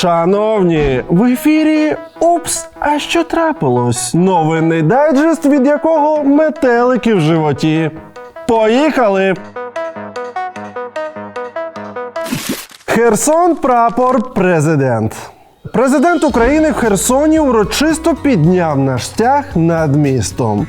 Шановні, в ефірі Упс, а що трапилось? Новинний дайджест, від якого метелики в животі. Поїхали! Херсон прапор президент. Президент України в Херсоні урочисто підняв наш стяг над містом.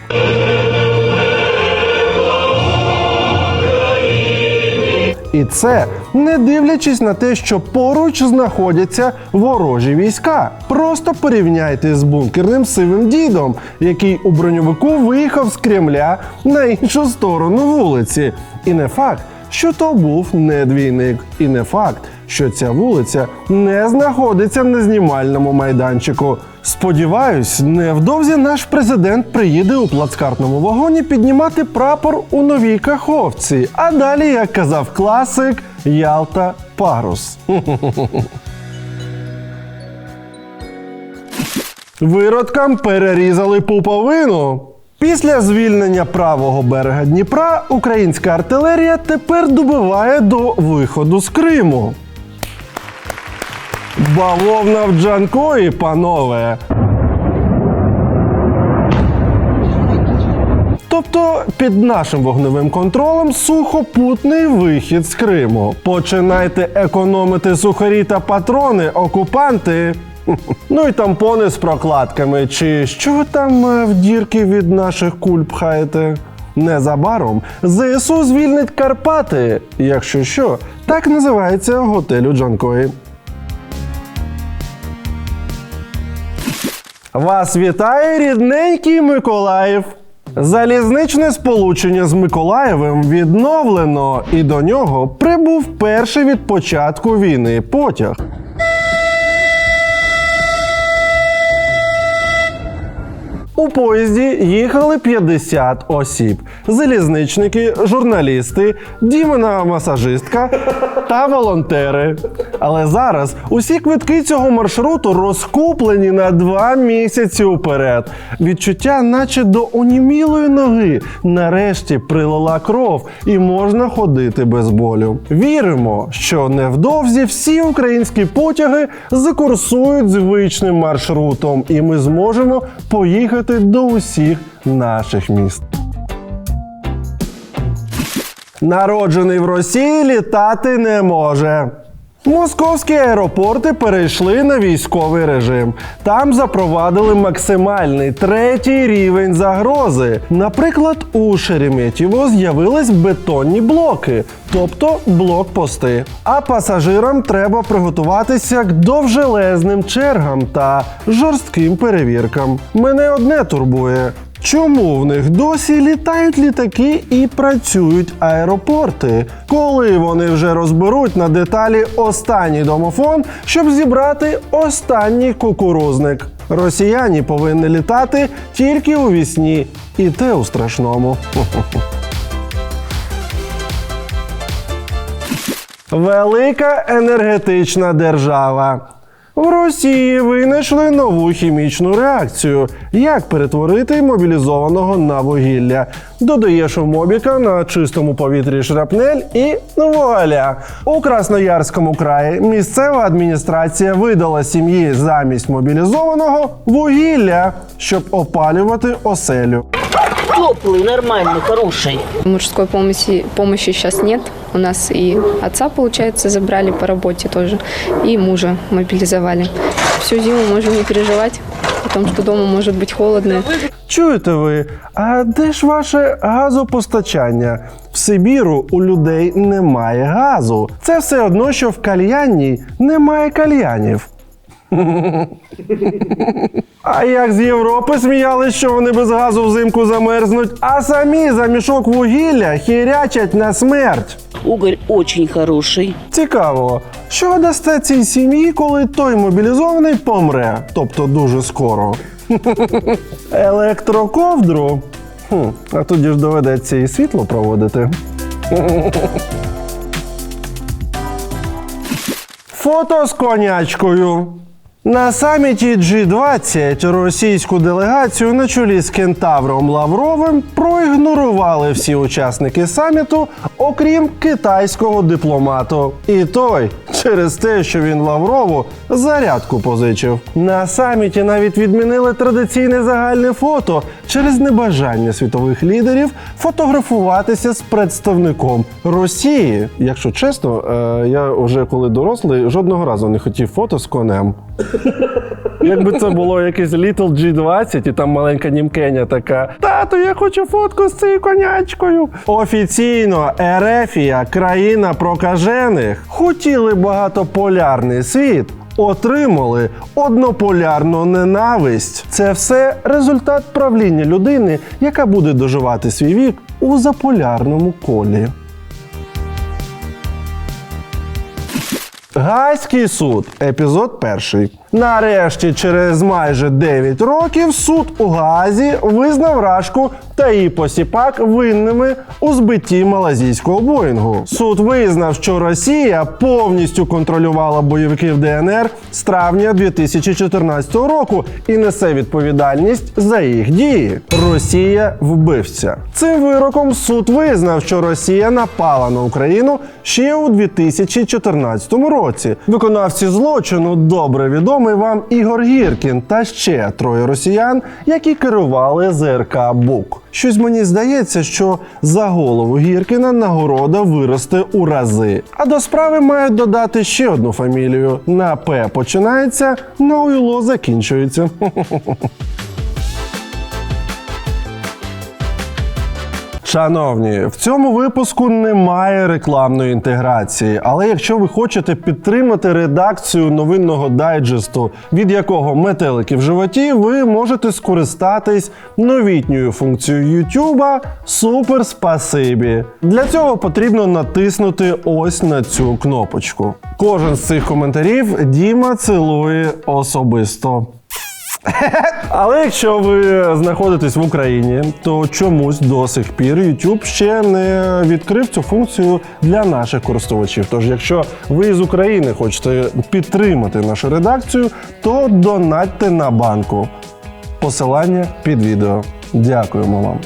І це не дивлячись на те, що поруч знаходяться ворожі війська. Просто порівняйте з бункерним сивим дідом, який у броньовику виїхав з Кремля на іншу сторону вулиці. І не факт, що то був не двійник, і не факт, що ця вулиця не знаходиться на знімальному майданчику. Сподіваюсь, невдовзі наш президент приїде у плацкартному вагоні піднімати прапор у новій каховці. А далі, як казав класик, Ялта Парус. Виродкам перерізали пуповину. Після звільнення правого берега Дніпра українська артилерія тепер добиває до виходу з Криму. Бавовна в Джанкої, панове. Тобто під нашим вогневим контролем сухопутний вихід з Криму. Починайте економити сухарі та патрони, окупанти. Ну і тампони з прокладками, чи що ви там е, в дірки від наших куль пхаєте? Незабаром ЗСУ звільнить Карпати. Якщо що, так називається готель у Джанкої. Вас вітає рідненький Миколаїв. Залізничне сполучення з Миколаєвим відновлено, і до нього прибув перший від початку війни потяг. У поїзді їхали 50 осіб: залізничники, журналісти, дімена масажистка та волонтери. Але зараз усі квитки цього маршруту розкуплені на два місяці уперед. Відчуття, наче до онімілої ноги, нарешті прилила кров і можна ходити без болю. Віримо, що невдовзі всі українські потяги закурсують звичним маршрутом, і ми зможемо поїхати до усіх наших міст. Народжений в Росії літати не може. Московські аеропорти перейшли на військовий режим. Там запровадили максимальний третій рівень загрози. Наприклад, у Шереметьєво з'явились бетонні блоки, тобто блокпости. А пасажирам треба приготуватися к довжелезним чергам та жорстким перевіркам. Мене одне турбує. Чому в них досі літають літаки і працюють аеропорти? Коли вони вже розберуть на деталі останній домофон, щоб зібрати останній кукурузник? Росіяни повинні літати тільки у вісні, і те у страшному. Велика енергетична держава. В Росії винайшли нову хімічну реакцію. Як перетворити мобілізованого на вугілля? Додаєш у мобіка на чистому повітрі шрапнель і вуаля. У Красноярському краї місцева адміністрація видала сім'ї замість мобілізованого вугілля, щоб опалювати оселю Теплый, нормальный, хороший. Мужской помощи, помощи сейчас нет. У нас и отца, получается, забрали по работе тоже, и мужа мобилизовали. Всю зиму можем не переживать о том, что дома может быть холодно. Чуєте ви? А де ж ваше газопостачання? В Сибіру у людей немає газу. Це все одно, що в кальянній немає кальянів. А як з Європи сміялись, що вони без газу взимку замерзнуть, а самі за мішок вугілля хірячать на смерть. Уголь очень хороший. Цікаво, що дасте цій сім'ї, коли той мобілізований помре, тобто дуже скоро. Електроковдру. Хм, а тоді ж доведеться і світло проводити. Фото з конячкою. На саміті G20 російську делегацію на чолі з Кентавром Лавровим проігнорували всі учасники саміту, окрім китайського дипломату. І той через те, що він Лаврову зарядку позичив. На саміті навіть відмінили традиційне загальне фото через небажання світових лідерів фотографуватися з представником Росії. Якщо чесно, е, я вже коли дорослий жодного разу не хотів фото з конем. Якби це було якесь Little G20, і там маленька німкеня така. Тату, я хочу фотку з цією конячкою. Офіційно Ерефія, країна прокажених, хотіли багатополярний світ. Отримали однополярну ненависть. Це все результат правління людини, яка буде доживати свій вік у заполярному колі. Гаазький суд, епізод перший. Нарешті, через майже 9 років, суд у Гаазі визнав Рашку та її посіпак винними у збитті малазійського боїнгу. Суд визнав, що Росія повністю контролювала бойовиків ДНР з травня 2014 року і несе відповідальність за їх дії. Росія вбивця. Цим вироком суд визнав, що Росія напала на Україну ще у 2014 році. Виконавці злочину добре відомий вам Ігор Гіркін та ще троє росіян, які керували ЗРК БУК. Щось мені здається, що за голову Гіркіна нагорода виросте у рази. А до справи мають додати ще одну фамілію. На П починається, на уйло закінчується. Шановні, в цьому випуску немає рекламної інтеграції, але якщо ви хочете підтримати редакцію новинного дайджесту, від якого метелики в животі, ви можете скористатись новітньою функцією YouTube Супер Спасибі. Для цього потрібно натиснути ось на цю кнопочку. Кожен з цих коментарів Діма цілує особисто. Але якщо ви знаходитесь в Україні, то чомусь до сих пір YouTube ще не відкрив цю функцію для наших користувачів. Тож, якщо ви з України хочете підтримати нашу редакцію, то донатьте на банку. Посилання під відео. Дякуємо вам.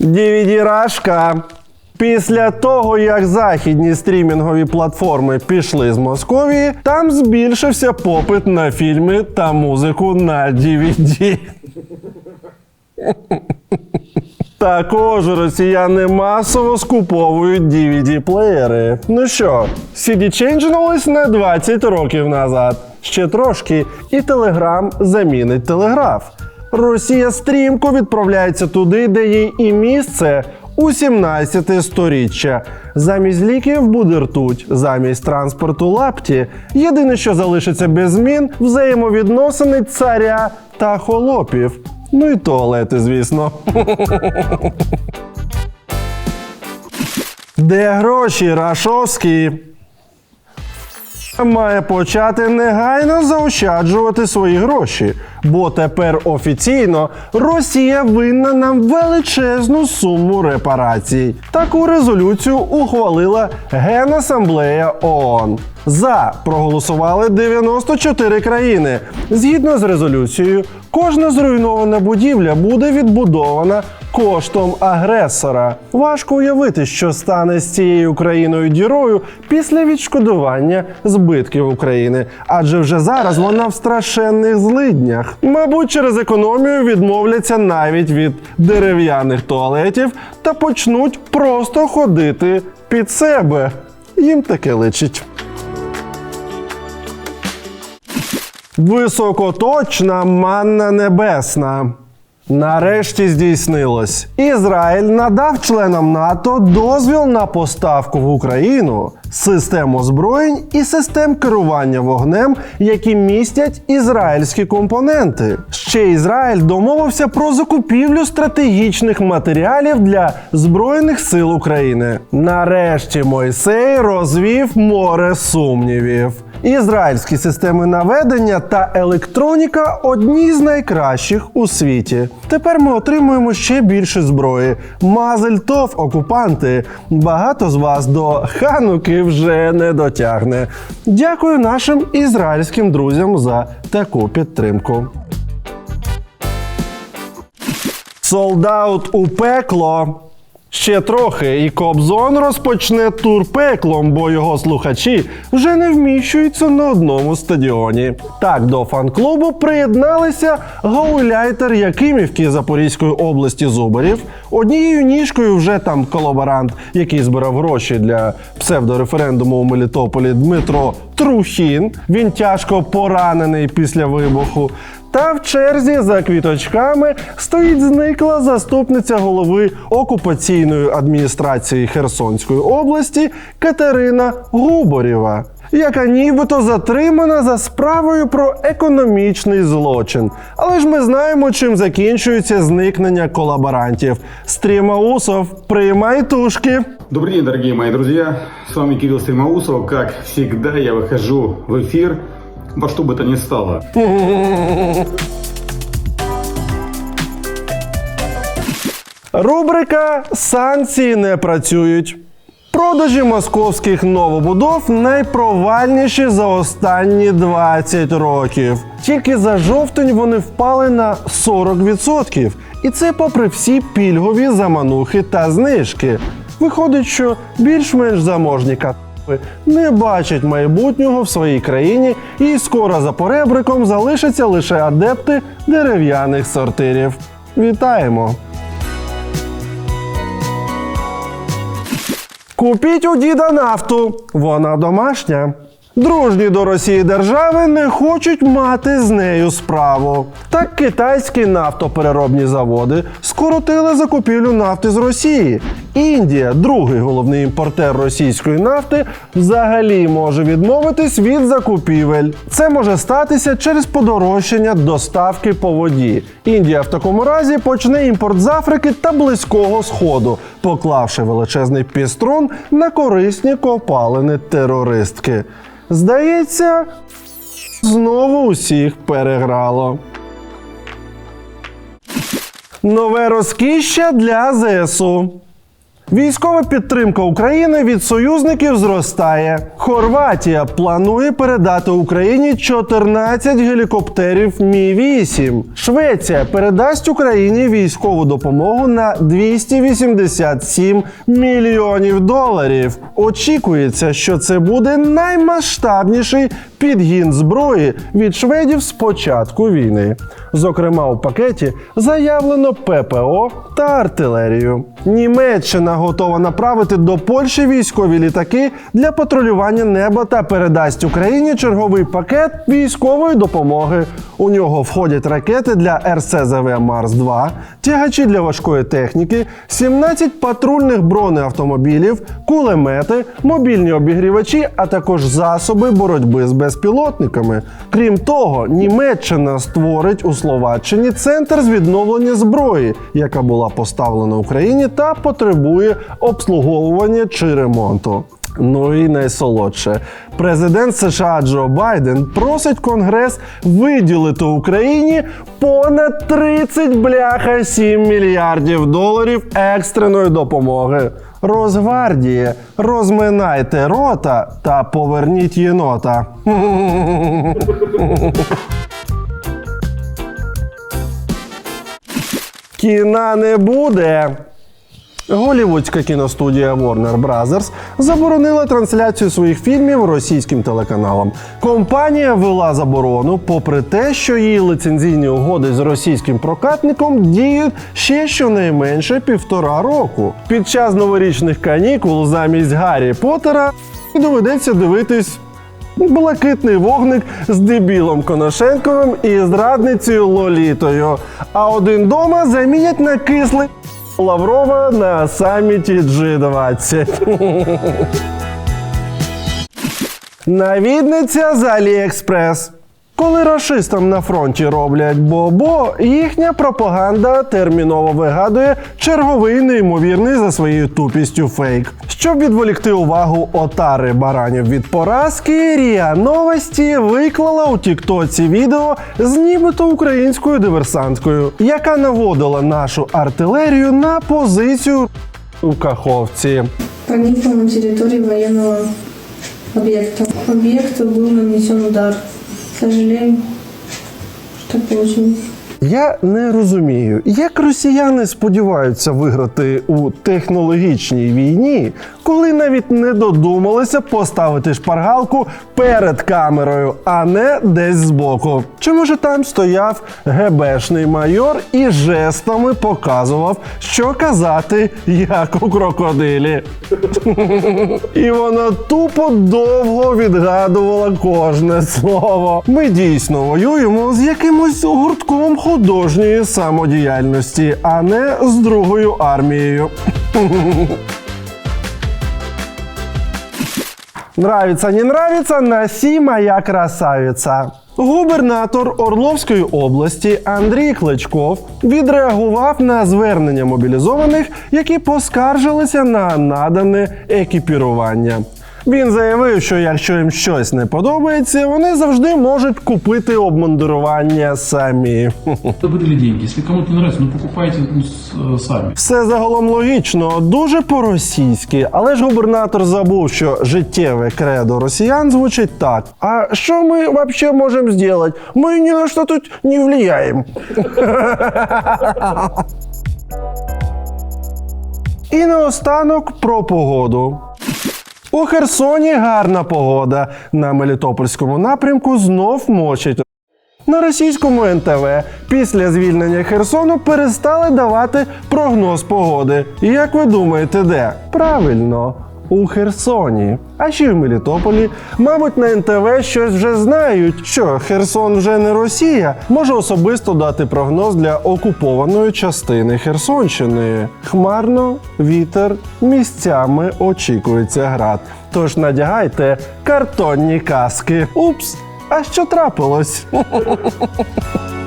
DVD Рашка. Після того, як західні стрімінгові платформи пішли з Московії, там збільшився попит на фільми та музику на DVD. Також росіяни масово скуповують DVD-плеєри. Ну що, CD ченджнулись на 20 років назад. Ще трошки, і Телеграм замінить телеграф. Росія стрімко відправляється туди, де їй і місце у 17 сторіччя. Замість ліків буде ртуть, замість транспорту лапті. Єдине, що залишиться без змін взаємовідносини царя та холопів. Ну і туалети, звісно. Де гроші, Рашовський? Має почати негайно заощаджувати свої гроші, бо тепер офіційно Росія винна нам величезну суму репарацій. Таку резолюцію ухвалила Генасамблея ООН. За проголосували 94 країни. Згідно з резолюцією, кожна зруйнована будівля буде відбудована коштом агресора. Важко уявити, що стане з цією країною дірою після відшкодування збитків України, адже вже зараз вона в страшенних злиднях. Мабуть, через економію відмовляться навіть від дерев'яних туалетів та почнуть просто ходити під себе. Їм таке личить. Високоточна манна небесна. Нарешті здійснилось. Ізраїль надав членам НАТО дозвіл на поставку в Україну систем озброєнь і систем керування вогнем, які містять ізраїльські компоненти. Ще Ізраїль домовився про закупівлю стратегічних матеріалів для збройних сил України. Нарешті Мойсей розвів море сумнівів. Ізраїльські системи наведення та електроніка одні з найкращих у світі. Тепер ми отримуємо ще більше зброї. Мазель тов, окупанти. Багато з вас до хануки вже не дотягне. Дякую нашим ізраїльським друзям за таку підтримку. Солдат у пекло. Ще трохи, і Кобзон розпочне тур пеклом, бо його слухачі вже не вміщуються на одному стадіоні. Так до фан-клубу приєдналися гауляйтер Якимівки Запорізької області Зубарів. Однією ніжкою вже там колаборант, який збирав гроші для псевдореферендуму у Мелітополі Дмитро Трухін. Він тяжко поранений після вибуху. Та в черзі за квіточками стоїть зникла заступниця голови окупаційної адміністрації Херсонської області Катерина Губорєва, яка нібито затримана за справою про економічний злочин. Але ж ми знаємо, чим закінчується зникнення колаборантів. Стрімаусов, приймай тушки. Добрый день, дорогие мои друзья. С вами Кирилл Стримаусов. Как всегда, я выхожу в эфир во что бы то ни стало. Рубрика Санкції не працюють. Продажі московських новобудов найпровальніші за останні 20 років. Тільки за жовтень вони впали на 40%. І це попри всі пільгові заманухи та знижки. Виходить, що більш-менш заможні не бачать майбутнього в своїй країні, і скоро за поребриком залишаться лише адепти дерев'яних сортирів. Вітаємо! Купіть у діда нафту, вона домашня. Дружні до Росії держави не хочуть мати з нею справу. Так китайські нафтопереробні заводи скоротили закупівлю нафти з Росії. Індія, другий головний імпортер російської нафти, взагалі може відмовитись від закупівель. Це може статися через подорожчання доставки по воді. Індія в такому разі почне імпорт з Африки та Близького Сходу, поклавши величезний піструн на корисні копалини терористки. Здається, знову усіх переграло. Нове розкіща для ЗСУ. Військова підтримка України від союзників зростає. Хорватія планує передати Україні 14 гелікоптерів Мі 8 Швеція передасть Україні військову допомогу на 287 мільйонів доларів. Очікується, що це буде наймасштабніший підгін зброї від шведів з початку війни. Зокрема, у пакеті заявлено ППО та артилерію. Німеччина готова направити до Польщі військові літаки для патрулювання неба та передасть Україні черговий пакет військової допомоги. У нього входять ракети для РСЗВ Марс 2 тягачі для важкої техніки, 17 патрульних бронеавтомобілів, кулемети, мобільні обігрівачі, а також засоби боротьби з безпілотниками. Крім того, Німеччина створить у Словаччині центр з відновлення зброї, яка була поставлена Україні та потребує обслуговування чи ремонту. Ну і найсолодше. Президент США Джо Байден просить Конгрес виділити Україні понад 30 бляха 7 мільярдів доларів екстреної допомоги. Росгвардії, розминайте рота та поверніть єнота. Кіна не буде. Голівудська кіностудія Warner Brothers заборонила трансляцію своїх фільмів російським телеканалам. Компанія ввела заборону, попри те, що її лицензійні угоди з російським прокатником діють ще щонайменше півтора року. Під час новорічних канікул замість Гаррі Поттера доведеться дивитись Блакитний вогник з дебілом Коношенковим і зрадницею Лолітою. А один дома замінять на кислий Лаврова на саміті G20. Навідниця з Аліекспрес. Коли рашистам на фронті роблять бобо, їхня пропаганда терміново вигадує черговий неймовірний за своєю тупістю фейк. Щоб відволікти увагу отари баранів від поразки, Ріа Новості виклала у Тіктоці відео з нібито українською диверсанткою, яка наводила нашу артилерію на позицію у Каховці. Проникла на территорию военного объекта. Объекту был нанесен удар. К сожалению, что получилось. Я не розумію, як росіяни сподіваються виграти у технологічній війні, коли навіть не додумалися поставити шпаргалку перед камерою, а не десь збоку. Чи може там стояв ГБшний майор і жестами показував, що казати, як у крокодилі. І вона тупо довго відгадувала кожне слово. Ми дійсно воюємо з якимось гуртком художньої самодіяльності, а не з другою армією. Нравится, не нравится, носи моя красавица. Губернатор Орловської області Андрій Кличков відреагував на звернення мобілізованих, які поскаржилися на надане екіпірування. Він заявив, що якщо їм щось не подобається, вони завжди можуть купити обмундирування самі. Добрили деньги. Если кому-то не нравится, ну покупайте ну, с- э. Все загалом логічно, дуже по-російськи, але ж губернатор забув, що життєве кредо росіян звучить так. А що ми взагалі можемо зробити? Ми ні на що тут не впливаємо. І наостанок про погоду. У Херсоні гарна погода. На Мелітопольському напрямку знов мочить. На російському НТВ після звільнення Херсону перестали давати прогноз погоди. І як ви думаєте, де? Правильно, у Херсоні. А ще й в Мелітополі, мабуть, на НТВ щось вже знають, що Херсон вже не Росія, може особисто дати прогноз для окупованої частини Херсонщини. Хмарно, вітер, місцями очікується град. Тож надягайте картонні каски. Упс! А що трапилось?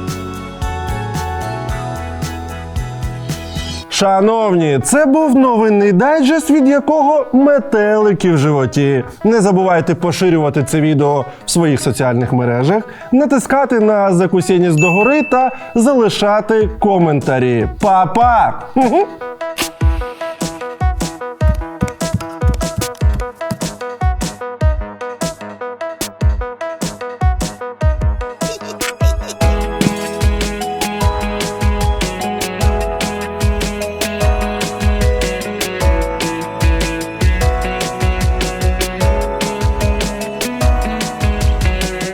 Шановні, це був новинний дайджест, від якого метелики в животі. Не забувайте поширювати це відео в своїх соціальних мережах, натискати на закусінність догори та залишати коментарі. Па-па!